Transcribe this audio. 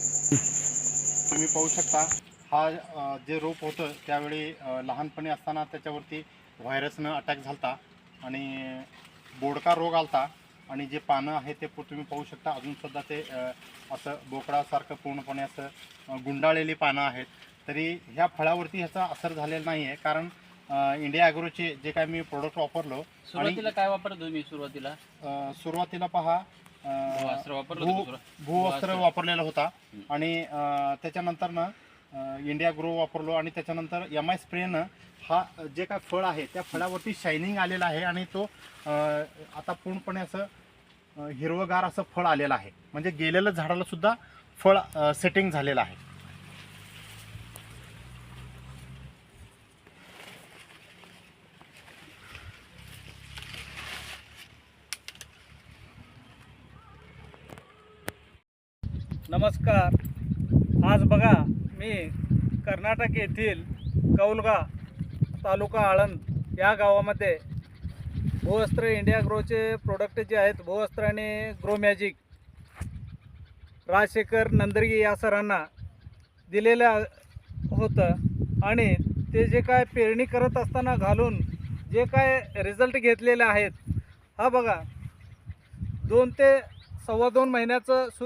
तुम्ही पाहू शकता हा जे रोप होतं त्यावेळी लहानपणी असताना त्याच्यावरती व्हायरसनं अटॅक झालता आणि बोडका रोग आलता आणि जे पानं आहे ते तुम्ही पाहू शकता अजूनसुद्धा ते असं बोकडासारखं पूर्णपणे असं गुंडाळलेली पानं आहेत. तरी ह्या फळावरती ह्याचा असर झालेला नाही आहे कारण इंडिया ॲग्रोचे जे काय मी प्रोडक्ट वापरलो सुरुवातीला काय वापरत तुम्ही सुरुवातीला? सुरुवातीला पहा भू- भूवस्त्र. वापरलेला होता. आणि त्याच्यानंतर ना इंडिया ग्रो वापरलो आणि त्याच्यानंतर एम आय स्प्रेनं हा जे काय फळ आहे त्या फळावरती शायनिंग आलेला आहे आणि तो आता पूर्णपणे असं हिरवगार असं फळ आलेलं आहे म्हणजे गेलेलं झाडाला सुद्धा फळ सेटिंग झालेलं आहे नमस्कार. आज बघा मी कर्नाटक येथील कौलगा तालुका आळंद या गावामध्ये भूवस्त्र इंडिया ग्रोचे प्रोडक्ट जे आहेत भूवस्त्र आणि ग्रो मॅजिक राजशेखर नंदरगी या सरांना दिलेलं होतं आणि ते जे काय पेरणी करत असताना घालून जे काय रिझल्ट घेतलेले आहेत हा बघा दोन ते सव्वा दोन महिन्याचं सु